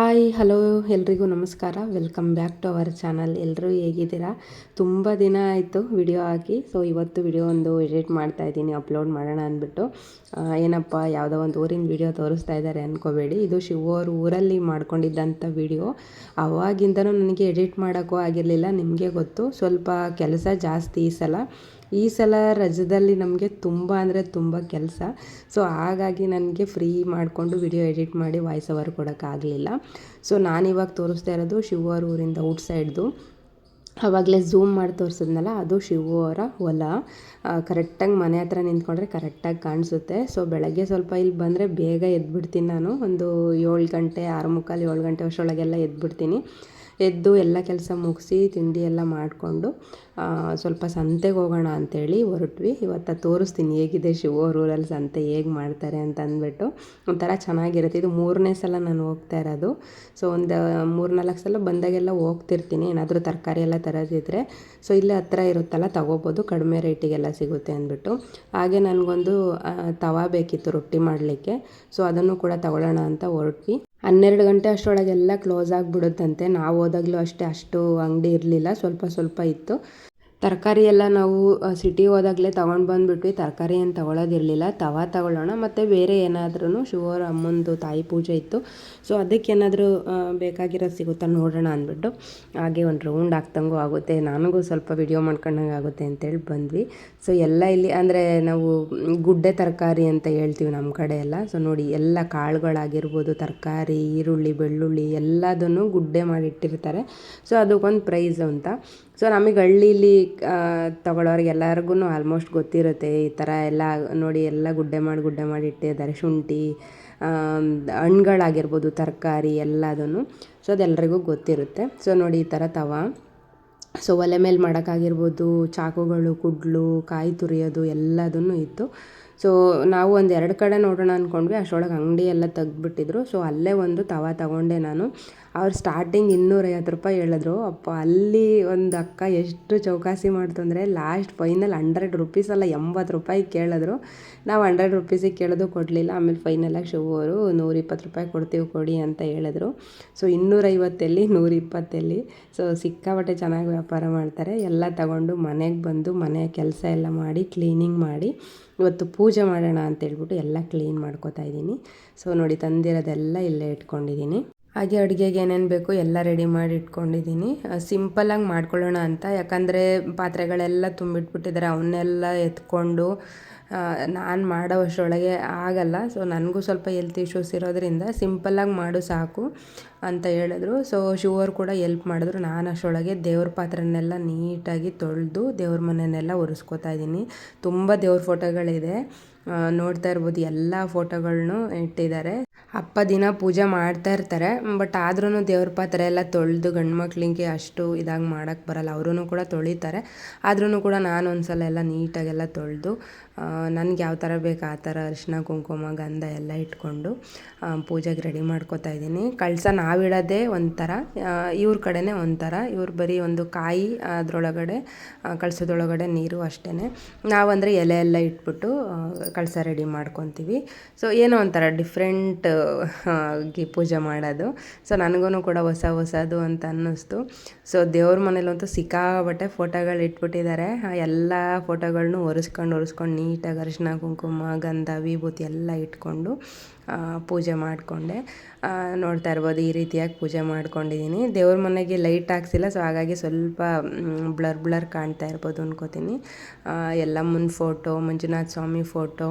Hi, hello, ಎಲ್ರಿಗೂ ನಮಸ್ಕಾರ. Welcome back to our channel. ಎಲ್ಲರೂ ಹೇಗಿದ್ದೀರಾ? ತುಂಬ ದಿನ ಆಯಿತು ವಿಡಿಯೋ ಹಾಕಿ ಸೊ ಇವತ್ತು ವಿಡಿಯೋ ಒಂದು ಎಡಿಟ್ ಮಾಡ್ತಾ ಇದ್ದೀನಿ, ಅಪ್ಲೋಡ್ ಮಾಡೋಣ ಅಂದ್ಬಿಟ್ಟು. ಏನಪ್ಪ, ಯಾವುದೋ ಒಂದು ಊರಿನ ವಿಡಿಯೋ ತೋರಿಸ್ತಾ ಇದ್ದಾರೆ ಅಂದ್ಕೋಬೇಡಿ ಇದು ಶಿವೋರು ಊರಲ್ಲಿ ಮಾಡ್ಕೊಂಡಿದ್ದಂಥ ವಿಡಿಯೋ. ಅವಾಗಿಂದನೂ ನನಗೆ ಎಡಿಟ್ ಮಾಡೋಕ್ಕೂ ಆಗಿರಲಿಲ್ಲ, ನಿಮಗೆ ಗೊತ್ತು. ಸ್ವಲ್ಪ ಕೆಲಸ ಜಾಸ್ತಿ ಈ ಸಲ. ಈ ಸಲ ರಜದಲ್ಲಿ ನಮಗೆ ತುಂಬ ಅಂದರೆ ತುಂಬ ಕೆಲಸ. ಸೊ ಹಾಗಾಗಿ ನನಗೆ ಫ್ರೀ ಮಾಡಿಕೊಂಡು ವಿಡಿಯೋ ಎಡಿಟ್ ಮಾಡಿ ವಾಯ್ಸ್ ಅವರ್ ಕೊಡೋಕ್ಕಾಗಲಿಲ್ಲ ಸೊ ನಾನಿವಾಗ ತೋರಿಸ್ತಾ ಇರೋದು ಶಿವೂರ್ ಊರಿಂದ ಔಟ್ ಸೈಡ್ದು ಆವಾಗಲೇ ಝೂಮ್ ಮಾಡಿ ತೋರಿಸಿದ್ನಲ್ಲ, ಅದು ಶಿವು ಅವರ ಹೊಲ. ಕರೆಕ್ಟಾಗಿ ಮನೆ ಹತ್ರ ನಿಂತ್ಕೊಂಡ್ರೆ ಕರೆಕ್ಟಾಗಿ ಕಾಣಿಸುತ್ತೆ. ಸೊ ಬೆಳಗ್ಗೆ ಸ್ವಲ್ಪ ಇಲ್ಲಿ ಬಂದರೆ ಬೇಗ ಎದ್ಬಿಡ್ತೀನಿ ನಾನು. ಒಂದು ಏಳು ಗಂಟೆ ಆರು ಮುಕ್ಕಾಲು ಏಳು ಗಂಟೆ ಅಷ್ಟರೊಳಗೆಲ್ಲ ಎದ್ಬಿಡ್ತೀನಿ. ಎದ್ದು ಎಲ್ಲ ಕೆಲಸ ಮುಗಿಸಿ ತಿಂಡಿ ಎಲ್ಲ ಮಾಡಿಕೊಂಡು ಸ್ವಲ್ಪ ಸಂತೆಗೆ ಹೋಗೋಣ ಅಂತೇಳಿ ಹೊರಟ್ವಿ. ಇವತ್ತು ತೋರಿಸ್ತೀನಿ ಹೇಗಿದೆ ಶಿವ ರೂರಲ್ಲಿ ಸಂತೆ ಹೇಗೆ ಮಾಡ್ತಾರೆ ಅಂತ ಅಂದ್ಬಿಟ್ಟು. ಒಂಥರ ಚೆನ್ನಾಗಿರುತ್ತೆ. ಇದು ಮೂರನೇ ಸಲ ನಾನು ಹೋಗ್ತಾ ಇರೋದು. ಸೊ ಒಂದು ಮೂರು ನಾಲ್ಕು ಸಲ ಬಂದಾಗೆಲ್ಲ ಹೋಗ್ತಿರ್ತೀನಿ. ಏನಾದರೂ ತರಕಾರಿ ಎಲ್ಲ ತರೋದಿದ್ರೆ. ಸೊ ಇಲ್ಲೇ ಹತ್ರ ಇರುತ್ತಲ್ಲ, ತಗೋಬೋದು. ಕಡಿಮೆ ರೇಟಿಗೆಲ್ಲ ಸಿಗುತ್ತೆ ಅಂದ್ಬಿಟ್ಟು. ಹಾಗೆ ನನಗೊಂದು ತವಾ ಬೇಕಿತ್ತು ರೊಟ್ಟಿ ಮಾಡಲಿಕ್ಕೆ. ಸೊ ಅದನ್ನು ಕೂಡ ತಗೊಳ್ಳೋಣ ಅಂತ ಹೊರಟ್ವಿ. ಹನ್ನೆರಡು ಗಂಟೆ ಅಷ್ಟರೊಳಗೆಲ್ಲ ಕ್ಲೋಸ್ ಆಗಿಬಿಡುತ್ತಂತೆ. ನಾವು ಹೋದಾಗಲೂ ಅಷ್ಟೇ, ಅಷ್ಟು ಅಂಗಡಿ ಇರಲಿಲ್ಲ. ಸ್ವಲ್ಪ ಸ್ವಲ್ಪ ಇತ್ತು. ತರಕಾರಿ ಎಲ್ಲ ನಾವು ಸಿಟಿ ಹೋದಾಗಲೇ ತೊಗೊಂಡು ಬಂದುಬಿಟ್ವಿ. ತರಕಾರಿ ಏನು ತೊಗೊಳೋದಿರಲಿಲ್ಲ. ತವಾ ತಗೊಳ್ಳೋಣ. ಮತ್ತು ಬೇರೆ ಏನಾದ್ರೂ ಶುವರ್ ಅಮ್ಮಂದು ತಾಯಿ ಪೂಜೆ ಇತ್ತು. ಸೊ ಅದಕ್ಕೇನಾದರೂ ಬೇಕಾಗಿರೋದು ಸಿಗುತ್ತಾ ನೋಡೋಣ ಅಂದ್ಬಿಟ್ಟು ಹಾಗೆ ಒಂದು ರೌಂಡ್ ಹಾಕ್ದಂಗೂ ಆಗುತ್ತೆ. ನನಗೂ ಸ್ವಲ್ಪ ವಿಡಿಯೋ ಮಾಡ್ಕೊಂಡಂಗೆ ಆಗುತ್ತೆ ಅಂತೇಳಿ ಬಂದ್ವಿ. ಸೊ ಎಲ್ಲ ಇಲ್ಲಿ ಅಂದರೆ ನಾವು ಗುಡ್ಡೆ ತರಕಾರಿ ಅಂತ ಹೇಳ್ತೀವಿ ನಮ್ಮ ಕಡೆ ಎಲ್ಲ. ಸೊ ನೋಡಿ ಎಲ್ಲ ಕಾಳುಗಳಾಗಿರ್ಬೋದು, ತರಕಾರಿ, ಈರುಳ್ಳಿ, ಬೆಳ್ಳುಳ್ಳಿ ಎಲ್ಲದನ್ನು ಗುಡ್ಡೆ ಮಾಡಿಟ್ಟಿರ್ತಾರೆ ಸೊ ಅದಕ್ಕೊಂದು ಪ್ರೈಸ್ ಅಂತ. ಸೊ ನಮಗೆ ಹಳ್ಳೀಲಿ ತಗೊಳ್ಳೋರಿಗೆ ಎಲ್ಲರಿಗೂ ಆಲ್ಮೋಸ್ಟ್ ಗೊತ್ತಿರುತ್ತೆ ಈ ಥರ ಎಲ್ಲ ನೋಡಿ ಎಲ್ಲ ಗುಡ್ಡೆ ಮಾಡಿ ಗುಡ್ಡೆ ಮಾಡಿ ಇಟ್ಟಿದ್ದಾರೆ. ಶುಂಠಿ ಹಣ್ಗಳಾಗಿರ್ಬೋದು ತರಕಾರಿ ಎಲ್ಲದನ್ನು ಸೊ ಅದೆಲ್ಲರಿಗೂ ಗೊತ್ತಿರುತ್ತೆ. ಸೊ ನೋಡಿ ಈ ಥರ ತವ. ಸೊ ಒಲೆ ಮೇಲೆ ಮಾಡೋಕ್ಕಾಗಿರ್ಬೋದು, ಚಾಕುಗಳು, ಕುಡ್ಲು, ಕಾಯಿ ತುರಿಯೋದು ಎಲ್ಲದನ್ನು ಇತ್ತು. ಸೊ ನಾವು ಒಂದು ಎರಡು ಕಡೆ ನೋಡೋಣ ಅಂದ್ಕೊಂಡ್ವಿ ಅಷ್ಟೊಳಗೆ ಅಂಗಡಿ ಎಲ್ಲ ತೆಗ್ದುಬಿಟ್ಟಿದ್ರು. ಸೊ ಅಲ್ಲೇ ಒಂದು ತವ ತಗೊಂಡೆ ನಾನು. ಅವ್ರು ಸ್ಟಾರ್ಟಿಂಗ್ ಇನ್ನೂರೈವತ್ತು ರೂಪಾಯಿ ಹೇಳಿದ್ರು. ಅಪ್ಪ, ಅಲ್ಲಿ ಒಂದು ಅಕ್ಕ ಎಷ್ಟು ಚೌಕಾಸಿ ಮಾಡ್ತು ಅಂದರೆ ಲಾಸ್ಟ್ ಫೈನಲ್ ಹಂಡ್ರೆಡ್ ರುಪೀಸ್ ಅಲ್ಲ ಎಂಬತ್ತು ರೂಪಾಯಿ ಕೇಳಿದ್ರು. ನಾವು ಹಂಡ್ರೆಡ್ ರುಪೀಸಿಗೆ ಕೇಳೋದು ಕೊಡಲಿಲ್ಲ, ಆಮೇಲೆ ಫೈನಲಾಗಿ ಶಿವ ಅವರು ನೂರಿಪ್ಪತ್ತು ರೂಪಾಯಿ ಕೊಡ್ತೀವಿ ಕೊಡಿ ಅಂತ ಹೇಳಿದ್ರು. ಸೊ ಇನ್ನೂರೈವತ್ತೆಲ್ಲಿ ನೂರಿಪ್ಪತ್ತೆಲ್ಲಿ. ಸೊ ಸಿಕ್ಕಾಪಟ್ಟೆ ಚೆನ್ನಾಗಿ ವ್ಯಾಪಾರ ಮಾಡ್ತಾರೆ. ಎಲ್ಲ ತಗೊಂಡು ಮನೆಗೆ ಬಂದು ಮನೆ ಕೆಲಸ ಎಲ್ಲ ಮಾಡಿ ಕ್ಲೀನಿಂಗ್ ಮಾಡಿ, ಇವತ್ತು ಪೂಜೆ ಮಾಡೋಣ ಅಂತ ಹೇಳ್ಬಿಟ್ಟು ಎಲ್ಲ ಕ್ಲೀನ್ ಮಾಡ್ಕೋತಾ ಇದ್ದೀನಿ. ಸೊ ನೋಡಿ ತಂದಿರೋದೆಲ್ಲ ಇಲ್ಲೇ ಇಟ್ಕೊಂಡಿದ್ದೀನಿ. ಹಾಗೆ ಅಡುಗೆಗೆ ಏನೇನು ಬೇಕು ಎಲ್ಲ ರೆಡಿ ಮಾಡಿ ಇಟ್ಕೊಂಡಿದ್ದೀನಿ. ಸಿಂಪಲ್ಲಾಗಿ ಮಾಡ್ಕೊಳ್ಳೋಣ ಅಂತ. ಯಾಕಂದರೆ ಪಾತ್ರೆಗಳೆಲ್ಲ ತುಂಬಿಟ್ಬಿಟ್ಟಿದ್ದಾರೆ ಅವನ್ನೆಲ್ಲ ಎತ್ಕೊಂಡು ನಾನು ಮಾಡೋ ಅಷ್ಟರೊಳಗೆ ಆಗಲ್ಲ. ಸೊ ನನಗೂ ಸ್ವಲ್ಪ ಹೆಲ್ತ್ ಇಶ್ಯೂಸ್ ಇರೋದ್ರಿಂದ ಸಿಂಪಲ್ಲಾಗಿ ಮಾಡು ಸಾಕು. ಅಂತ ಹೇಳಿದ್ರು. ಸೊ ಶಿವರ್ ಕೂಡ ಎಲ್ಪ್ ಮಾಡಿದ್ರು. ನಾನು ಅಷ್ಟೊಳಗೆ ದೇವ್ರ ಪಾತ್ರನೆಲ್ಲ ನೀಟಾಗಿ ತೊಳೆದು ದೇವ್ರ ಮನೆಯನ್ನೆಲ್ಲ ಒರೆಸ್ಕೋತಾ ಇದ್ದೀನಿ. ತುಂಬ ದೇವ್ರ ಫೋಟೋಗಳಿದೆ. ನೋಡ್ತಾ ಇರ್ಬೋದು, ಎಲ್ಲ ಫೋಟೋಗಳನ್ನು ಇಟ್ಟಿದ್ದಾರೆ. ಅಪ್ಪ ದಿನ ಪೂಜೆ ಮಾಡ್ತಾ ಇರ್ತಾರೆ. ಬಟ್ ಆದ್ರೂ ದೇವ್ರ ಪಾತ್ರೆ ಎಲ್ಲ ತೊಳೆದು ಗಂಡು ಮಕ್ಳಿಗೆ ಅಷ್ಟು ಇದಾಗಿ ಮಾಡೋಕ್ಕೆ ಬರಲ್ಲ. ಅವರೂ ಕೂಡ ತೊಳಿತಾರೆ. ಆದ್ರೂ ಕೂಡ ನಾನು ಒಂದ್ಸಲ ಎಲ್ಲ ನೀಟಾಗೆಲ್ಲ ತೊಳೆದು ನನಗೆ ಯಾವ ಥರ ಬೇಕು ಆ ಥರ ಅರಿಶಿನ, ಕುಂಕುಮ, ಗಂಧ ಎಲ್ಲ ಇಟ್ಕೊಂಡು ಪೂಜೆಗೆ ರೆಡಿ ಮಾಡ್ಕೋತಾ ಇದ್ದೀನಿ. ಕಳಸ ನಾವಿಡೋದೇ ಒಂಥರ ಇವ್ರ ಕಡೆನೇ ಒಂಥರ. ಇವ್ರು ಬರೀ ಒಂದು ಕಾಯಿ ಅದರೊಳಗಡೆ ಕಳಸದೊಳಗಡೆ ನೀರು ಅಷ್ಟೇ ನಾವಂದರೆ ಎಲೆ ಎಲ್ಲ ಇಟ್ಬಿಟ್ಟು ಕಳಸ ರೆಡಿ ಮಾಡ್ಕೊತೀವಿ. ಸೊ ಏನೋ ಒಂಥರ ಡಿಫ್ರೆಂಟ್ ಆಗಿ ಪೂಜೆ ಮಾಡೋದು. ಸೊ ನನಗೂ ಕೂಡ ಹೊಸ ಹೊಸದು ಅಂತ ಅನ್ನಿಸ್ತು. ಸೊ ದೇವ್ರ ಮನೇಲಂತೂ ಸಿಕ್ಕಾಬಟ್ಟೆ ಫೋಟೋಗಳು ಇಟ್ಬಿಟ್ಟಿದ್ದಾರೆ ಎಲ್ಲ ಫೋಟೋಗಳನ್ನೂ ಒರೆಸ್ಕೊಂಡು ಒರೆಸ್ಕೊಂಡು ನೀಟಾಗಿ ಅರಿಶಿನ ಕುಂಕುಮ, ಗಂಧ, ವಿಭೂತಿ ಎಲ್ಲ ಇಟ್ಕೊಂಡು ಪೂಜೆ ಮಾಡಿಕೊಂಡೆ. ನೋಡ್ತಾ ಇರ್ಬೋದು ಈ ರೀತಿಯಾಗಿ ಪೂಜೆ ಮಾಡ್ಕೊಂಡಿದ್ದೀನಿ. ದೇವ್ರ ಮನೆಗೆ ಲೈಟ್ ಹಾಕ್ಸಿಲ್ಲ ಸೊ ಹಾಗಾಗಿ ಸ್ವಲ್ಪ ಬ್ಲರ್ ಬ್ಲರ್ ಕಾಣ್ತಾ ಇರ್ಬೋದು ಅನ್ಕೋತೀನಿ. ಎಲ್ಲಮ್ಮನ ಫೋಟೋ ಮಂಜುನಾಥ ಸ್ವಾಮಿ ಫೋಟೋ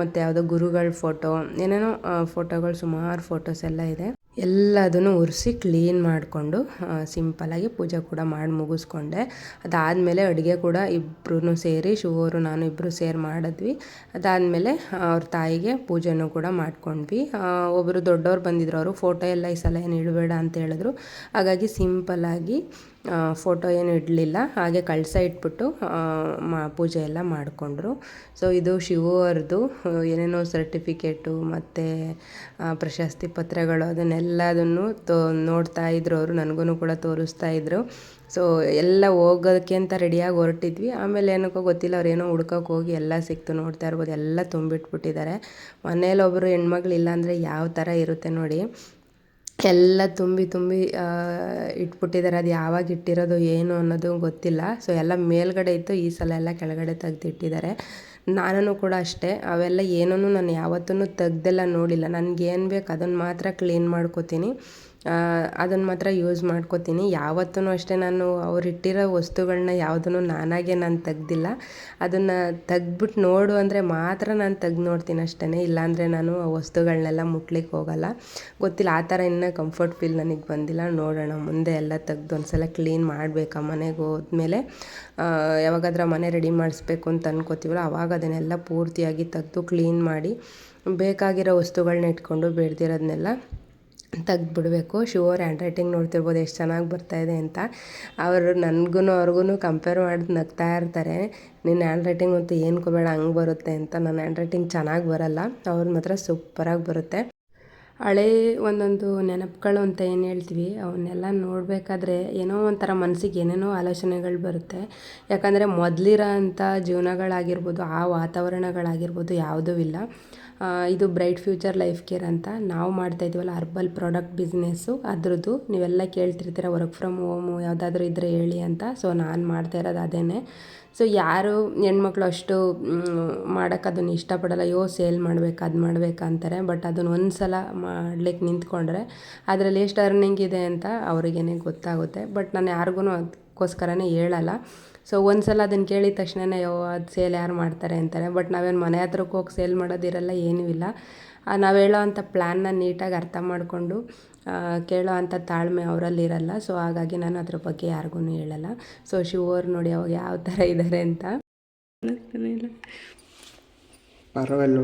ಮತ್ತು ಯಾವುದೋ ಗುರುಗಳ ಫೋಟೋ ಏನೇನೋ ಫೋಟೋಗಳು ಸುಮಾರು ಫೋಟೋಸ್ ಎಲ್ಲ ಇದೆ. ಎಲ್ಲದನ್ನು ಉರಿಸಿ ಕ್ಲೀನ್ ಮಾಡಿಕೊಂಡು ಸಿಂಪಲಾಗಿ ಪೂಜೆ ಕೂಡ ಮಾಡಿ ಮುಗಿಸ್ಕೊಂಡೆ. ಅದಾದಮೇಲೆ ಅಡುಗೆ ಕೂಡ ಇಬ್ಬರೂ ಸೇರಿ, ಶಿವರು ನಾನು ಇಬ್ಬರು ಸೇರಿ ಮಾಡಿದ್ವಿ. ಅದಾದಮೇಲೆ ಅವ್ರ ತಾಯಿಗೆ ಪೂಜೆನೂ ಕೂಡ ಮಾಡ್ಕೊಂಡ್ವಿ. ಒಬ್ಬರು ದೊಡ್ಡವ್ರು ಬಂದಿದ್ರು, ಅವರು ಫೋಟೋ ಎಲ್ಲ ಈ ಸಲ ಏನು ಇಡಬೇಡ ಅಂತ ಹೇಳಿದ್ರು. ಹಾಗಾಗಿ ಸಿಂಪಲ್ಲಾಗಿ ಫೋಟೋ ಏನು ಇಡಲಿಲ್ಲ, ಹಾಗೆ ಕಳಸ ಇಟ್ಬಿಟ್ಟು ಮಾ, ಪೂಜೆ ಎಲ್ಲ ಮಾಡಿಕೊಂಡ್ರು. ಸೊ ಇದು ಶಿವರದು ಏನೇನೋ ಸರ್ಟಿಫಿಕೇಟು ಮತ್ತು ಪ್ರಶಸ್ತಿ ಪತ್ರಗಳು ಅದನ್ನೆಲ್ಲದನ್ನು ತೋ, ನೋಡ್ತಾ ಇದ್ರು ಅವರು ನನಗೂ ಕೂಡ ತೋರಿಸ್ತಾ ಇದ್ರು. ಸೊ ಎಲ್ಲ ಹೋಗೋದಕ್ಕೆ ಅಂತ ರೆಡಿಯಾಗಿ ಹೊರಟಿದ್ವಿ. ಆಮೇಲೆ ಏನಕ್ಕೋ ಗೊತ್ತಿಲ್ಲ, ಅವ್ರು ಏನೋ ಹುಡ್ಕೋಕೆ ಹೋಗಿ ಎಲ್ಲ ಸಿಕ್ತು ನೋಡ್ತಾ ಇರ್ಬೋದು, ಎಲ್ಲ ತುಂಬಿಟ್ಬಿಟ್ಟಿದ್ದಾರೆ. ಮನೇಲಿ ಒಬ್ಬರು ಹೆಣ್ಮಗ್ಳು ಇಲ್ಲ ಅಂದರೆ ಯಾವ ಥರ ಇರುತ್ತೆ ನೋಡಿ. ಎಲ್ಲ ತುಂಬಿ ತುಂಬಿ ಇಟ್ಬಿಟ್ಟಿದ್ದಾರೆ ಅದು ಯಾವಾಗ ಇಟ್ಟಿರೋದು ಏನು ಅನ್ನೋದು ಗೊತ್ತಿಲ್ಲ. ಸೊ ಎಲ್ಲ ಮೇಲ್ಗಡೆ ಇತ್ತು. ಈ ಸಲ ಎಲ್ಲ ಕೆಳಗಡೆ ತೆಗ್ದಿಟ್ಟಿದ್ದಾರೆ ನಾನು ಕೂಡ ಅಷ್ಟೇ. ಅವೆಲ್ಲ ಏನೂ ನಾನು ಯಾವತ್ತೂ ತೆಗ್ದೆಲ್ಲ, ನೋಡಿಲ್ಲ. ನನಗೇನು ಬೇಕು ಅದನ್ನು ಮಾತ್ರ ಕ್ಲೀನ್ ಮಾಡ್ಕೋತೀನಿ. ಅದನ್ನು ಮಾತ್ರ ಯೂಸ್ ಮಾಡ್ಕೋತೀನಿ. ಯಾವತ್ತೂ ಅಷ್ಟೇ ನಾನು ಅವ್ರು ಇಟ್ಟಿರೋ ವಸ್ತುಗಳನ್ನ ಯಾವುದನ್ನು ನಾನಾಗೆ ನಾನು ತೆಗ್ದಿಲ್ಲ. ಅದನ್ನು ತೆಗ್ದ್ಬಿಟ್ಟು ನೋಡು ಅಂದರೆ ಮಾತ್ರ ನಾನು ತೆಗ್ದು ನೋಡ್ತೀನಿ ಅಷ್ಟೇ ಇಲ್ಲಾಂದರೆ ನಾನು ಆ ವಸ್ತುಗಳನ್ನೆಲ್ಲ ಮುಟ್ಲಿಕ್ಕೆ ಹೋಗಲ್ಲ. ಗೊತ್ತಿಲ್ಲ, ಆ ಥರ ಇನ್ನೂ ಕಂಫರ್ಟ್ ಫೀಲ್ ನನಗೆ ಬಂದಿಲ್ಲ. ನೋಡೋಣ, ಮುಂದೆ ಎಲ್ಲ ತೆಗ್ದು ಒಂದ್ಸಲ ಕ್ಲೀನ್ ಮಾಡಬೇಕಾ ಮನೆಗೆ ಹೋದ್ಮೇಲೆ? ಯಾವಾಗಾದ್ರೂ ಮನೆ ರೆಡಿ ಮಾಡಿಸ್ಬೇಕು ಅಂತ ಅನ್ಕೋತೀವಲ್ಲ, ಅವಾಗ ಅದನ್ನೆಲ್ಲ ಪೂರ್ತಿಯಾಗಿ ತೆಗ್ದು ಕ್ಲೀನ್ ಮಾಡಿ, ಬೇಕಾಗಿರೋ ವಸ್ತುಗಳನ್ನ ಇಟ್ಕೊಂಡು ಬೇಡ್ದಿರೋದನ್ನೆಲ್ಲ ತೆಗ್ದುಬಿಡ್ಬೇಕು. ಶಿವರ್ ಹ್ಯಾಂಡ್ ರೈಟಿಂಗ್ ನೋಡ್ತಿರ್ಬೋದು, ಎಷ್ಟು ಚೆನ್ನಾಗಿ ಬರ್ತಾಯಿದೆ ಅಂತ. ಅವರು ನನಗೂ ಅವ್ರಿಗೂ ಕಂಪೇರ್ ಮಾಡಿ ನಗ್ತಾ ಇರ್ತಾರೆ. ನಿನ್ನ ಹ್ಯಾಂಡ್ ರೈಟಿಂಗ್ ಅಂತೂ ಏನು ಕೊಬೇಡ ಹಂಗೆ ಬರುತ್ತೆ ಅಂತ. ನನ್ನ ಹ್ಯಾಂಡ್ ರೈಟಿಂಗ್ ಚೆನ್ನಾಗಿ ಬರಲ್ಲ. ಅವ್ರ ಮಾತ್ರ ಸೂಪರಾಗಿ ಬರುತ್ತೆ. ಹಳೇ ಒಂದೊಂದು ನೆನಪುಗಳು ಅಂತ ಏನು ಹೇಳ್ತೀವಿ ಅವನ್ನೆಲ್ಲ ನೋಡಬೇಕಾದ್ರೆ ಏನೋ ಒಂಥರ ಮನಸ್ಸಿಗೆ ಏನೇನೋ ಆಲೋಚನೆಗಳು ಬರುತ್ತೆ. ಯಾಕಂದರೆ ಮೊದಲಿರೋ ಅಂಥ ಜೀವನಗಳಾಗಿರ್ಬೋದು, ಆ ವಾತಾವರಣಗಳಾಗಿರ್ಬೋದು ಯಾವುದೂ ಇಲ್ಲ. ಇದು ಬ್ರೈಟ್ ಫ್ಯೂಚರ್ ಲೈಫ್ ಕೇರ್ ಅಂತ ನಾವು ಮಾಡ್ತಾ ಇದ್ದೀವಲ್ಲ, ಅರ್ಬಲ್ ಪ್ರಾಡಕ್ಟ್ ಬಿಸ್ನೆಸ್ಸು. ಅದ್ರದ್ದು ನೀವೆಲ್ಲ ಕೇಳ್ತಿರ್ತೀರ, ವರ್ಕ್ ಫ್ರಮ್ ಹೋಮು ಯಾವುದಾದ್ರೂ ಇದ್ದರೆ ಹೇಳಿ ಅಂತ. ಸೊ, ನಾನು ಮಾಡ್ತಾ ಇರೋದು ಅದೇ ಸೊ, ಯಾರು ಹೆಣ್ಮಕ್ಳು ಅಷ್ಟು ಮಾಡೋಕ್ಕೆ ಅದನ್ನು ಇಷ್ಟಪಡಲ್ಲ, ಅಯ್ಯೋ, ಸೇಲ್ ಮಾಡ್ಬೇಕು, ಅದು ಮಾಡ್ಬೇಕು ಅಂತಾರೆ. ಬಟ್ ಅದನ್ನು ಒಂದು ಸಲ ಮಾಡ್ಲಿಕ್ಕೆ ನಿಂತ್ಕೊಂಡ್ರೆ ಅದರಲ್ಲಿ ಎಷ್ಟು ಅರ್ನಿಂಗ್ ಇದೆ ಅಂತ ಅವ್ರಿಗೇನೆ ಗೊತ್ತಾಗುತ್ತೆ. ಬಟ್ ನಾನು ಯಾರಿಗೂ ಅದಕ್ಕೋಸ್ಕರನೇ ಹೇಳಲ್ಲ. ಸೊ ಒಂದು ಸಲ ಅದನ್ನು ಕೇಳಿದ ತಕ್ಷಣನೇ ಯೋ ಅದು ಸೇಲ್ ಯಾರು ಮಾಡ್ತಾರೆ? ಅಂತಾರೆ ಬಟ್ ನಾವೇನು ಮನೆ ಹತ್ರಕ್ಕೆ ಹೋಗಿ ಸೇಲ್ ಮಾಡೋದಿರಲ್ಲ ಏನೂ ಇಲ್ಲ. ನಾವು ಹೇಳೋ ಅಂಥ ಪ್ಲ್ಯಾನ್ನ ನೀಟಾಗಿ ಅರ್ಥ ಮಾಡಿಕೊಂಡು ಕೇಳೋ ಅಂಥ ತಾಳ್ಮೆ ಅವರಲ್ಲಿರಲ್ಲ ಸೊ ಹಾಗಾಗಿ ನಾನು ಅದ್ರ ಬಗ್ಗೆ ಯಾರಿಗೂ ಹೇಳಲ್ಲ. ಸೊ ಶಿವರು ನೋಡಿ ಅವಾಗ ಯಾವ ಥರ ಇದ್ದಾರೆ ಅಂತ. ಪರವಲ್ಲ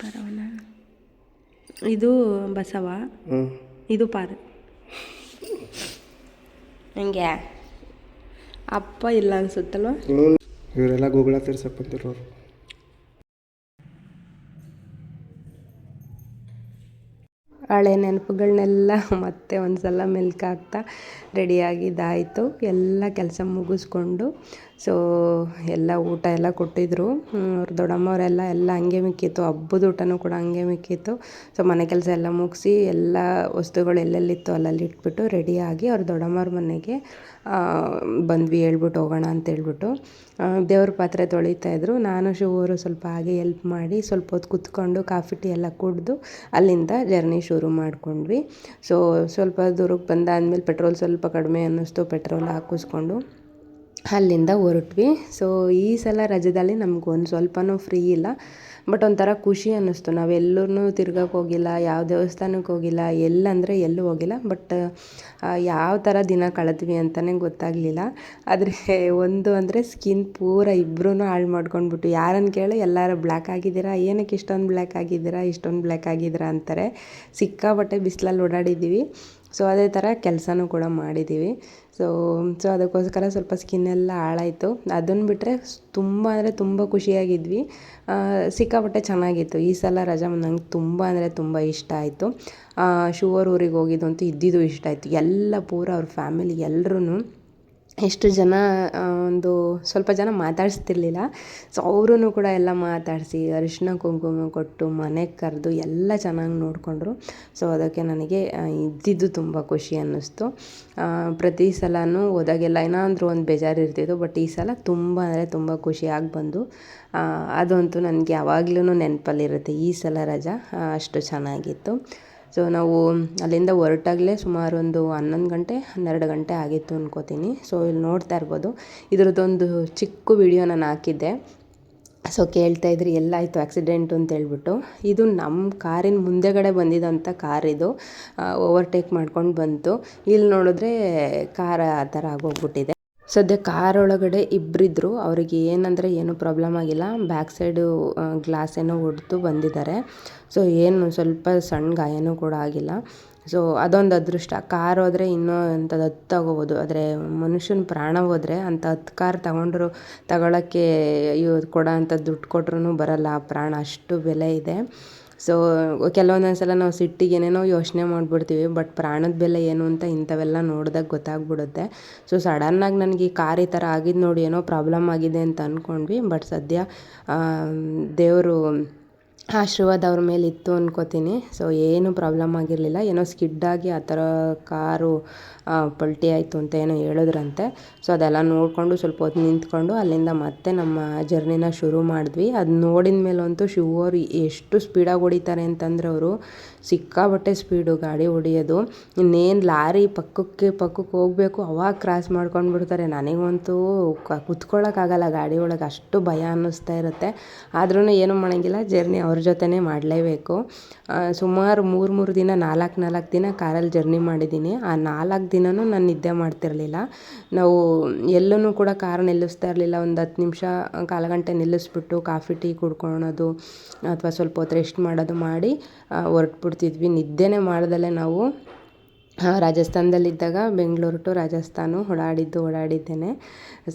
ಪರವಲ್ಲ ಇದು ಬಸವ. ಇದು ಪಾರ ಹಂಗೆ. ಅಪ್ಪ ಇಲ್ಲ ಅನ್ಸುತ್ತಲ್ವ? ಇವರೆಲ್ಲ ಗೂಗಲ ತಿರ್ಸಕ್ಕೆ ಬಂದಿರೋರು ಹಳೆ ನೆನಪುಗಳನ್ನೆಲ್ಲ ಮತ್ತೆ ಒಂದು ಸಲ ಮೆಲ್ಕು ಹಾಕ್ತಾ ರೆಡಿಯಾಗಿದ್ದಾಯಿತು ಎಲ್ಲ ಕೆಲಸ ಮುಗಿಸ್ಕೊಂಡು ಸೊ ಎಲ್ಲ ಊಟ ಎಲ್ಲ ಕೊಟ್ಟಿದ್ದರು ಅವ್ರ ದೊಡ್ಡಮ್ಮವರೆಲ್ಲ ಎಲ್ಲ ಹಂಗೆ ಮಿಕ್ಕಿತ್ತು. ಹಬ್ಬದ ಊಟನೂ ಕೂಡ ಹಂಗೆ ಮಿಕ್ಕಿತ್ತು. ಸೊ ಮನೆ ಕೆಲಸ ಎಲ್ಲ ಮುಗಿಸಿ ಎಲ್ಲ ವಸ್ತುಗಳು ಎಲ್ಲೆಲ್ಲಿತ್ತು ಅಲ್ಲಲ್ಲಿ ಇಟ್ಬಿಟ್ಟು ರೆಡಿಯಾಗಿ ಅವ್ರ ದೊಡ್ಡಮ್ಮವ್ರ ಮನೆಗೆ ಬಂದ್ವಿ ಹೇಳ್ಬಿಟ್ಟು ಹೋಗೋಣ ಅಂತ ಹೇಳ್ಬಿಟ್ಟು. ದೇವ್ರ ಪಾತ್ರೆ ತೊಳಿತಾ ಇದ್ದರು ನಾನು ಶಿವರು ಸ್ವಲ್ಪ ಹಾಗೆ ಎಲ್ಪ್ ಮಾಡಿ ಸ್ವಲ್ಪ ಹೊತ್ತು ಕುತ್ಕೊಂಡು ಕಾಫಿ, ಟೀ ಎಲ್ಲ ಕುಡಿದು ಅಲ್ಲಿಂದ ಜರ್ನಿ ಶುರು ಮಾಡಿಕೊಂಡ್ವಿ. ಸೊ ಸ್ವಲ್ಪ ದೂರಕ್ಕೆ ಬಂದಾದ್ಮೇಲೆ ಪೆಟ್ರೋಲ್ ಸ್ವಲ್ಪ ಕಡಿಮೆ ಅನ್ನಿಸ್ತು. ಪೆಟ್ರೋಲ್ ಹಾಕಿಸ್ಕೊಂಡು ಅಲ್ಲಿಂದ ಹೊರಟ್ವಿ. ಸೊ ಈ ಸಲ ರಜದಲ್ಲಿ ನಮ್ಗೆ ಒಂದು ಸ್ವಲ್ಪನೂ ಫ್ರೀ ಇಲ್ಲ. ಬಟ್ ಒಂಥರ ಖುಷಿ ಅನ್ನಿಸ್ತು. ನಾವೆಲ್ಲೂ ತಿರ್ಗಕ್ಕೆ ಹೋಗಿಲ್ಲ, ಯಾವ ದೇವಸ್ಥಾನಕ್ಕೆ ಹೋಗಿಲ್ಲ, ಎಲ್ಲಂದರೆ ಎಲ್ಲೂ ಹೋಗಿಲ್ಲ. ಬಟ್ ಯಾವ ಥರ ದಿನ ಕಳೆದ್ವಿ ಅಂತಲೇ ಗೊತ್ತಾಗಲಿಲ್ಲ. ಆದರೆ ಒಂದು ಅಂದರೆ ಸ್ಕಿನ್ ಪೂರ ಇಬ್ಬರೂ ಹಾಳು ಮಾಡ್ಕೊಂಡ್ಬಿಟ್ಟು ಯಾರನ್ನು ಕೇಳಿ, ಎಲ್ಲರೂ ಬ್ಲ್ಯಾಕ್ ಆಗಿದ್ದೀರಾ? ಏನಕ್ಕೆ ಇಷ್ಟೊಂದು ಬ್ಲ್ಯಾಕ್ ಆಗಿದ್ದೀರಾ? ಇಷ್ಟೊಂದು ಬ್ಲ್ಯಾಕ್ ಆಗಿದ್ದೀರಾ? ಅಂತಾರೆ. ಸಿಕ್ಕಾಪಟ್ಟೆ ಬಿಸಿಲಲ್ಲಿ ಓಡಾಡಿದ್ದೀವಿ. ಸೊ ಅದೇ ಥರ ಕೆಲಸನೂ ಕೂಡ ಮಾಡಿದ್ದೀವಿ. ಸೊ ಸೊ ಅದಕ್ಕೋಸ್ಕರ ಸ್ವಲ್ಪ ಸ್ಕಿನ್ ಎಲ್ಲ ಹಾಳಾಯಿತು. ಅದನ್ನು ಬಿಟ್ಟರೆ ತುಂಬ ಅಂದರೆ ತುಂಬ ಖುಷಿಯಾಗಿದ್ವಿ. ಸಿಕ್ಕಾಪಟ್ಟೆ ಚೆನ್ನಾಗಿತ್ತು. ಈ ಸಲ ರಜಾ ನಂಗೆ ತುಂಬ ಅಂದರೆ ತುಂಬ ಇಷ್ಟ ಆಯಿತು. ಶುವರ್ ಊರಿಗೆ ಹೋಗಿದ್ದು ಅಂತೂ ಇದ್ದಿದ್ದು ಇಷ್ಟ ಆಯಿತು. ಎಲ್ಲ ಪೂರ ಅವ್ರ ಫ್ಯಾಮಿಲಿ ಎಲ್ಲರೂ ಎಷ್ಟು ಜನ ಒಂದು ಸ್ವಲ್ಪ ಜನ ಮಾತಾಡಿಸ್ತಿರ್ಲಿಲ್ಲ. ಸೊ ಅವರೂ ಕೂಡ ಎಲ್ಲ ಮಾತಾಡಿಸಿ ಅರಿಶಿನ ಕುಂಕುಮ ಕೊಟ್ಟು ಮನೆಗೆ ಕರೆದು ಎಲ್ಲ ಚೆನ್ನಾಗಿ ನೋಡಿಕೊಂಡ್ರು. ಸೊ ಅದಕ್ಕೆ ನನಗೆ ಇದ್ದಿದ್ದು ತುಂಬ ಖುಷಿ ಅನ್ನಿಸ್ತು. ಪ್ರತಿ ಸಲವೂ ಹೋದಾಗೆಲ್ಲ ಏನಾದರೂ ಒಂದು ಬೇಜಾರು ಇರ್ತಿತ್ತು ಬಟ್ ಈ ಸಲ ತುಂಬ ಅಂದರೆ ತುಂಬ ಖುಷಿಯಾಗಿ ಬಂದು ಅದಂತೂ ನನಗೆ ಯಾವಾಗಲೂ ನೆನಪಲ್ಲಿರುತ್ತೆ. ಈ ಸಲ ರಜಾ ಅಷ್ಟು ಚೆನ್ನಾಗಿತ್ತು. ಸೊ ನಾವು ಅಲ್ಲಿಂದ ಹೊರಟಾಗಲೇ ಸುಮಾರು ಒಂದು ಹನ್ನೊಂದು ಗಂಟೆ, ಹನ್ನೆರಡು ಗಂಟೆ ಆಗಿತ್ತು ಅಂದ್ಕೋತೀನಿ ಸೊ ಇಲ್ಲಿ ನೋಡ್ತಾ ಇರ್ಬೋದು. ಇದರದ್ದೊಂದು ಚಿಕ್ಕ ವಿಡಿಯೋ ನಾನು ಹಾಕಿದ್ದೆ. ಸೊ ಕೇಳ್ತಾ ಇದ್ರಿ, ಎಲ್ಲಾಯಿತು ಆಕ್ಸಿಡೆಂಟು ಅಂತ ಹೇಳ್ಬಿಟ್ಟು. ಇದು ನಮ್ಮ ಕಾರಿನ ಮುಂದೆಗಡೆ ಬಂದಿದ್ದಂಥ ಕಾರ್ ಇದು. ಓವರ್ಟೇಕ್ ಮಾಡ್ಕೊಂಡು ಬಂತು. ಇಲ್ಲಿ ನೋಡಿದ್ರೆ ಕಾರ್ ಆ ಥರ ಆಗೋಗ್ಬಿಟ್ಟಿದೆ. ಸದ್ಯ ಕಾರ್ ಒಳಗಡೆ ಇಬ್ಬರಿದ್ರು ಅವರಿಗೆ ಏನಂದರೆ ಏನೂ ಪ್ರಾಬ್ಲಮ್ ಆಗಿಲ್ಲ. ಬ್ಯಾಕ್ ಸೈಡು ಗ್ಲಾಸ್ ಏನೋ ಒಡೆದು ಬಂದಿದ್ದಾರೆ. ಸೊ ಏನು ಸ್ವಲ್ಪ ಸಣ್ಣ ಗಾಯನೂ ಕೂಡ ಆಗಿಲ್ಲ. ಸೊ ಅದೊಂದು ಅದೃಷ್ಟ. ಕಾರ್ ಹೋದರೆ ಇನ್ನೂ ಅಂಥದ್ದು ಹತ್ತು ತಗೋಬೋದು. ಆದರೆ ಮನುಷ್ಯನ ಪ್ರಾಣ ಹೋದರೆ ಅಂಥ ಹತ್ತು ಕಾರ್ ತಗೊಂಡ್ರು ತಗೊಳ್ಳೋಕ್ಕೆ ಇವ್ರು ಕೊಡೋ ಅಂಥ ದುಡ್ಡು ಕೊಟ್ರೂ ಬರಲ್ಲ. ಆ ಪ್ರಾಣ ಅಷ್ಟು ಬೆಲೆ ಇದೆ. ಸೊ ಕೆಲವೊಂದೊಂದು ಸಲ ನಾವು ಸಿಟ್ಟಿಗೆ ಏನೇನೋ ಯೋಚನೆ ಮಾಡಿಬಿಡ್ತೀವಿ ಬಟ್ ಪ್ರಾಣದ ಬೆಲೆ ಏನು ಅಂತ ಇಂಥವೆಲ್ಲ ನೋಡಿದಾಗ ಗೊತ್ತಾಗ್ಬಿಡುತ್ತೆ. ಸೊ ಸಡನ್ನಾಗಿ ನನಗೆ ಈ ಕಾರ್ ಈ ಥರ ಆಗಿದ್ದು ನೋಡಿ ಏನೋ ಪ್ರಾಬ್ಲಮ್ ಆಗಿದೆ ಅಂತ ಅಂದ್ಕೊಂಡ್ವಿ ಬಟ್ ಸದ್ಯ ದೇವರು ಆಶೀರ್ವಾದ ಅವ್ರ ಮೇಲೆ ಇತ್ತು ಅನ್ಕೋತೀನಿ. ಸೊ ಏನು ಪ್ರಾಬ್ಲಮ್ ಆಗಿರಲಿಲ್ಲ. ಏನೋ ಸ್ಕಿಡ್ಡಾಗಿ ಆ ಥರ ಕಾರು ಪಲ್ಟಿ ಆಯಿತು ಅಂತ ಏನೋ ಹೇಳಿದ್ರಂತೆ. ಸೊ ಅದೆಲ್ಲ ನೋಡಿಕೊಂಡು ಸ್ವಲ್ಪ ಹೊತ್ತು ನಿಂತ್ಕೊಂಡು ಅಲ್ಲಿಂದ ಮತ್ತೆ ನಮ್ಮ ಜರ್ನಿನ ಶುರು ಮಾಡಿದ್ವಿ. ಅದು ನೋಡಿದ ಮೇಲಂತೂ ಶಿವ ಅವರು ಎಷ್ಟು ಸ್ಪೀಡಾಗಿ ಹೊಡಿತಾರೆ ಅಂತಂದ್ರೆ ಅವರು ಸಿಕ್ಕಾಬಟ್ಟೆ ಸ್ಪೀಡು ಗಾಡಿ ಹೊಡಿಯೋದು. ಇನ್ನೇನು ಲಾರಿ ಪಕ್ಕಕ್ಕೆ ಪಕ್ಕಕ್ಕೆ ಹೋಗಬೇಕು, ಅವಾಗ ಕ್ರಾಸ್ ಮಾಡ್ಕೊಂಡು ಬಿಡ್ತಾರೆ ನನಗಂತೂ ಕ ಕುತ್ಕೊಳ್ಳೋಕ್ಕಾಗಲ್ಲ ಗಾಡಿ ಒಳಗೆ, ಅಷ್ಟು ಭಯ ಅನ್ನಿಸ್ತಾ ಇರುತ್ತೆ. ಆದ್ರೂ ಏನೂ ಮಾಡೋಂಗಿಲ್ಲ ಜರ್ನಿ ಅವ್ರ ಜೊತೆನೇ ಮಾಡಲೇಬೇಕು. ಸುಮಾರು ಮೂರು ಮೂರು ದಿನ, ನಾಲ್ಕು ನಾಲ್ಕು ದಿನ ಕಾರಲ್ಲಿ ಜರ್ನಿ ಮಾಡಿದ್ದೀನಿ. ಆ ನಾಲ್ಕು ದಿನವೂ ನಾನು ನಿದ್ದೆ ಮಾಡ್ತಿರಲಿಲ್ಲ. ನಾವು ಎಲ್ಲೂ ಕೂಡ ಕಾರ್ ನಿಲ್ಲಿಸ್ತಾ ಇರಲಿಲ್ಲ. ಒಂದು ಹತ್ತು ನಿಮಿಷ, ಕಾಲು ಗಂಟೆ ನಿಲ್ಲಿಸ್ಬಿಟ್ಟು ಕಾಫಿ, ಟೀ ಕುಡ್ಕೊಳೋದು, ಅಥವಾ ಸ್ವಲ್ಪ ಹೊತ್ತು ರೆಸ್ಟ್ ಮಾಡೋದು ಮಾಡಿ ಹೊರಟ್ಬಿಡ್ತಿದ್ವಿ ನಿದ್ದೆನೇ ಮಾಡ್ದಲೇ ನಾವು ರಾಜಸ್ಥಾನದಲ್ಲಿದ್ದಾಗ ಬೆಂಗಳೂರು ಟು ರಾಜಸ್ಥಾನ ಓಡಾಡಿದ್ದು, ಓಡಾಡಿದ್ದೇನೆ.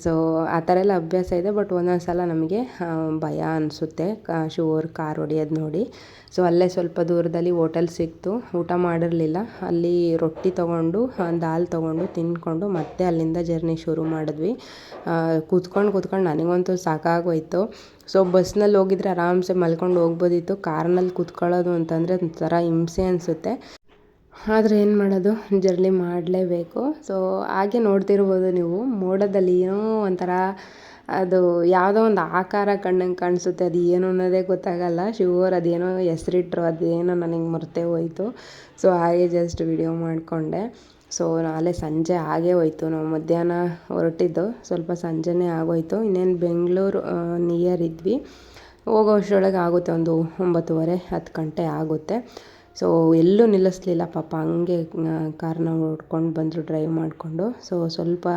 ಸೊ ಆ ಥರ ಎಲ್ಲ ಅಭ್ಯಾಸ ಇದೆ ಬಟ್ ಒಂದೊಂದು ಸಲ ನಮಗೆ ಭಯ ಅನಿಸುತ್ತೆ. ಕಾ ಶೂರ್ ಕಾರ್ ಹೊಡಿಯೋದು ನೋಡಿ. ಸೊ ಅಲ್ಲೇ ಸ್ವಲ್ಪ ದೂರದಲ್ಲಿ ಹೋಟೆಲ್ ಸಿಕ್ತು. ಊಟ ಮಾಡಿರಲಿಲ್ಲ. ಅಲ್ಲಿ ರೊಟ್ಟಿ ತೊಗೊಂಡು ದಾಲ್ ತೊಗೊಂಡು ತಿಂದ್ಕೊಂಡು ಮತ್ತೆ ಅಲ್ಲಿಂದ ಜರ್ನಿ ಶುರು ಮಾಡಿದ್ವಿ. ಕೂತ್ಕೊಂಡು ಕೂತ್ಕೊಂಡು ನನಗಂತೂ ಸಾಕಾಗೋಯ್ತು. ಸೊ ಬಸ್ನಲ್ಲಿ ಹೋಗಿದ್ರೆ ಆರಾಮ್ಸೆ ಮಲ್ಕೊಂಡು ಹೋಗ್ಬೋದಿತ್ತು. ಕಾರ್ನಲ್ಲಿ ಕೂತ್ಕೊಳ್ಳೋದು ಅಂತಂದರೆ ಒಂಥರ ಹಿಂಸೆ ಅನಿಸುತ್ತೆ. ಆದರೆ ಏನು ಮಾಡೋದು? ಜರ್ನಿ ಮಾಡಲೇಬೇಕು. ಸೊ ಹಾಗೆ ನೋಡ್ತಿರ್ಬೋದು ನೀವು. ಮೋಡದಲ್ಲಿ ಏನೋ ಒಂಥರ ಅದು ಯಾವುದೋ ಒಂದು ಆಕಾರ ಕಣ್ಣಂಗೆ ಕಾಣಿಸುತ್ತೆ. ಅದು ಏನು ಅನ್ನೋದೇ ಗೊತ್ತಾಗಲ್ಲ. ಶಿವರು ಅದೇನೋ ಹೆಸರಿಟ್ರು, ಅದೇನೋ ನನಗೆ ಮರ್ತೇ ಹೋಯ್ತು. ಸೊ ಹಾಗೆ ಜಸ್ಟ್ ವಿಡಿಯೋ ಮಾಡಿಕೊಂಡೆ. ಸೊ ನಾಳೆ ಸಂಜೆ ಆಗೇ ಹೋಯ್ತು. ನಾವು ಮಧ್ಯಾಹ್ನ ಹೊರಟಿದ್ದು. ಸ್ವಲ್ಪ ಸಂಜೆನೇ ಆಗೋಯ್ತು. ಇನ್ನೇನು ಬೆಂಗಳೂರು ನಿಯರ್ ಇದ್ವಿ. ಹೋಗೋ ಅಷ್ಟರೊಳಗೆ ಆಗುತ್ತೆ ಒಂದು ಒಂಬತ್ತುವರೆ, ಹತ್ತು ಗಂಟೆ ಆಗುತ್ತೆ. ಸೊ ಎಲ್ಲೂ ನಿಲ್ಲಿಸ್ಲಿಲ್ಲ ಪಾಪ. ಹಂಗೆ ಕಾರ್ನ ಓಡ್ಕೊಂಡು ಬಂದರು ಡ್ರೈವ್ ಮಾಡಿಕೊಂಡು. ಸೊ ಸ್ವಲ್ಪ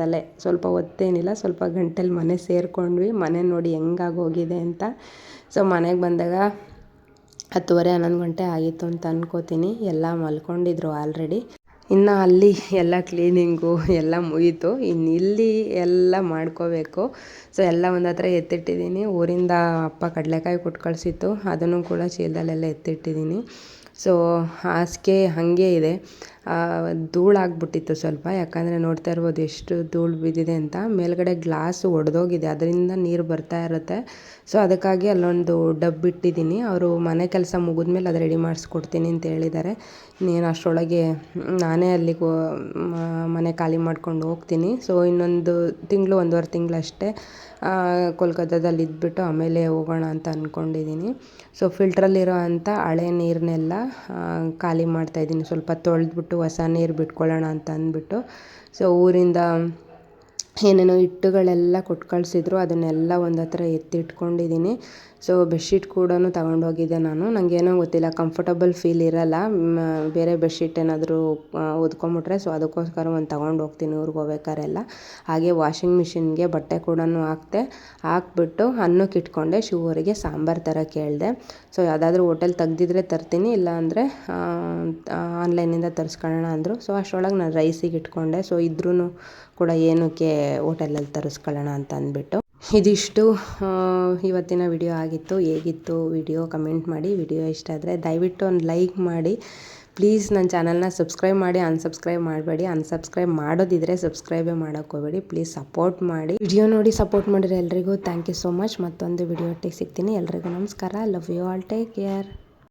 ತಲೆ, ಸ್ವಲ್ಪ ಒತ್ತೇನಿಲ್ಲ. ಸ್ವಲ್ಪ ಗಂಟೆಲಿ ಮನೆ ಸೇರಿಕೊಂಡ್ವಿ. ಮನೆ ನೋಡಿ ಹೆಂಗಾಗೋಗಿದೆ ಅಂತ. ಸೊ ಮನೆಗೆ ಬಂದಾಗ ಹತ್ತುವರೆ ಹನ್ನೊಂದು ಗಂಟೆ ಆಗಿತ್ತು ಅಂತ ಅನ್ಕೋತೀನಿ. ಎಲ್ಲ ಮಲ್ಕೊಂಡಿದ್ರು ಆಲ್ರೆಡಿ ಇನ್ನು ಅಲ್ಲಿ ಎಲ್ಲ ಕ್ಲೀನಿಂಗು ಎಲ್ಲ ಮುಗೀತು. ಇನ್ನು ಇಲ್ಲಿ ಎಲ್ಲ ಮಾಡ್ಕೋಬೇಕು. ಸೊ ಎಲ್ಲ ಒಂದು ಹತ್ರ ಎತ್ತಿಟ್ಟಿದ್ದೀನಿ ಊರಿಂದ ಅಪ್ಪ ಕಡಲೆಕಾಯಿ ಕೊಟ್ಟು ಕಳಿಸಿತ್ತು. ಅದನ್ನು ಕೂಡ ಚೀಲದಲ್ಲೆಲ್ಲ ಎತ್ತಿಟ್ಟಿದ್ದೀನಿ ಸೊ ಹಾಸಿಗೆ ಹಾಗೆ ಇದೆ. ಧೂಳಾಗ್ಬಿಟ್ಟಿತ್ತು ಸ್ವಲ್ಪ. ಯಾಕಂದರೆ ನೋಡ್ತಾ ಇರ್ಬೋದು ಎಷ್ಟು ಧೂಳು ಬಿದ್ದಿದೆ ಅಂತ. ಮೇಲ್ಗಡೆ ಗ್ಲಾಸ್ ಒಡೆದೋಗಿದೆ. ಅದರಿಂದ ನೀರು ಬರ್ತಾ ಇರುತ್ತೆ. ಸೊ ಅದಕ್ಕಾಗಿ ಅಲ್ಲೊಂದು ಡಬ್ ಇಟ್ಟಿದ್ದೀನಿ. ಅವರು ಮನೆ ಕೆಲಸ ಮುಗಿದ್ಮೇಲೆ ಅದು ರೆಡಿ ಮಾಡಿಸ್ಕೊಡ್ತೀನಿ ಅಂತ ಹೇಳಿದ್ದಾರೆ. ನೀನು ಅಷ್ಟರೊಳಗೆ ನಾನೇ ಅಲ್ಲಿಗೆ ಮನೆ ಖಾಲಿ ಮಾಡ್ಕೊಂಡು ಹೋಗ್ತೀನಿ. ಸೊ ಇನ್ನೊಂದು ತಿಂಗಳು, ಒಂದೂವರೆ ತಿಂಗಳಷ್ಟೇ ಕೋಲ್ಕತ್ತಾದಲ್ಲಿ ಇದ್ಬಿಟ್ಟು ಆಮೇಲೆ ಹೋಗೋಣ ಅಂತ ಅಂದ್ಕೊಂಡಿದ್ದೀನಿ ಸೊ ಫಿಲ್ಟ್ರಲ್ಲಿರೋ ಅಂಥ ಹಳೆ ನೀರನ್ನೆಲ್ಲ ಖಾಲಿ ಮಾಡ್ತಾಯಿದ್ದೀನಿ ಸ್ವಲ್ಪ ತೊಳೆದ್ಬಿಟ್ಟು ಹೊಸ ನೀರು ಬಿಟ್ಕೊಳ್ಳೋಣ ಅಂತ ಅಂದ್ಬಿಟ್ಟು ಸೊ ಊರಿಂದ ಏನೇನೋ ಹಿಟ್ಟುಗಳೆಲ್ಲ ಕೊಟ್ಟು ಕಳಿಸಿದ್ರು ಅದನ್ನೆಲ್ಲ ಒಂದು ಹತ್ರ ಎತ್ತಿಟ್ಕೊಂಡಿದ್ದೀನಿ ಸೊ ಬೆಡ್ಶೀಟ್ ಕೂಡ ತಗೊಂಡೋಗಿದ್ದೆ ನಾನು. ನನಗೇನೋ ಗೊತ್ತಿಲ್ಲ ಕಂಫರ್ಟಬಲ್ ಫೀಲ್ ಇರಲ್ಲ. ಬೇರೆ ಬೆಡ್ಶೀಟ್ ಏನಾದರೂ ಓದ್ಕೊಂಬಿಟ್ರೆ ಸೊ ಅದಕ್ಕೋಸ್ಕರ ಒಂದು ತಗೊಂಡು ಹೋಗ್ತೀನಿ ಊರಿಗೆ ಹೋಗ್ಬೇಕಾರೆಲ್ಲ. ಹಾಗೆ ವಾಷಿಂಗ್ ಮಿಷಿನ್ಗೆ ಬಟ್ಟೆ ಕೂಡ ಹಾಕಿದೆ. ಹಾಕ್ಬಿಟ್ಟು ಅನ್ನಕ್ಕೆ ಇಟ್ಕೊಂಡೆ, ಶಿವರಿಗೆ ಸಾಂಬಾರು ಥರ ಕೇಳಿದೆ. ಸೊ ಯಾವುದಾದ್ರೂ ಹೋಟೆಲ್ ತೆಗ್ದಿದ್ರೆ ತರ್ತೀನಿ ಇಲ್ಲ ಅಂದರೆ ಆನ್ಲೈನಿಂದ ತರಿಸ್ಕೊಳ್ಳೋಣ ಅಂದರು. ಸೊ ಅಷ್ಟರೊಳಗೆ ನಾನು ರೈಸಿಗೆ ಇಟ್ಕೊಂಡೆ. ಸೊ ಇದ್ರೂ ಕೂಡ ಏನಕ್ಕೆ ಹೋಟೆಲಲ್ಲಿ ತರಿಸ್ಕೊಳ್ಳೋಣ ಅಂತ ಅಂದ್ಬಿಟ್ಟು. ಇದಿಷ್ಟು ಇವತ್ತಿನ ವಿಡಿಯೋ ಆಗಿತ್ತು. ಹೇಗಿತ್ತು ವಿಡಿಯೋ ಕಮೆಂಟ್ ಮಾಡಿ. ವಿಡಿಯೋ ಇಷ್ಟ ಆದರೆ ದಯವಿಟ್ಟು ಒಂದು ಲೈಕ್ ಮಾಡಿ. ಪ್ಲೀಸ್ ನನ್ನ ಚಾನಲ್ನ ಸಬ್ಸ್ಕ್ರೈಬ್ ಮಾಡಿ. ಅನ್ಸಬ್ಸ್ಕ್ರೈಬ್ ಮಾಡಬೇಡಿ. ಅನ್ಸಬ್ಸ್ಕ್ರೈಬ್ ಮಾಡೋದಿದ್ರೆ ಸಬ್ಸ್ಕ್ರೈಬೇ ಹೋಗಬೇಡಿ ಪ್ಲೀಸ್ ಸಪೋರ್ಟ್ ಮಾಡಿ. ವಿಡಿಯೋ ನೋಡಿ ಸಪೋರ್ಟ್ ಮಾಡಿರೋ ಎಲ್ರಿಗೂ ಥ್ಯಾಂಕ್ ಯು ಸೋ ಮಚ್. ಮತ್ತೊಂದು ವಿಡಿಯೋ ಒಟ್ಟಿಗೆ ಸಿಗ್ತೀನಿ. ಎಲ್ರಿಗೂ ನಮಸ್ಕಾರ. Love you all. Take care.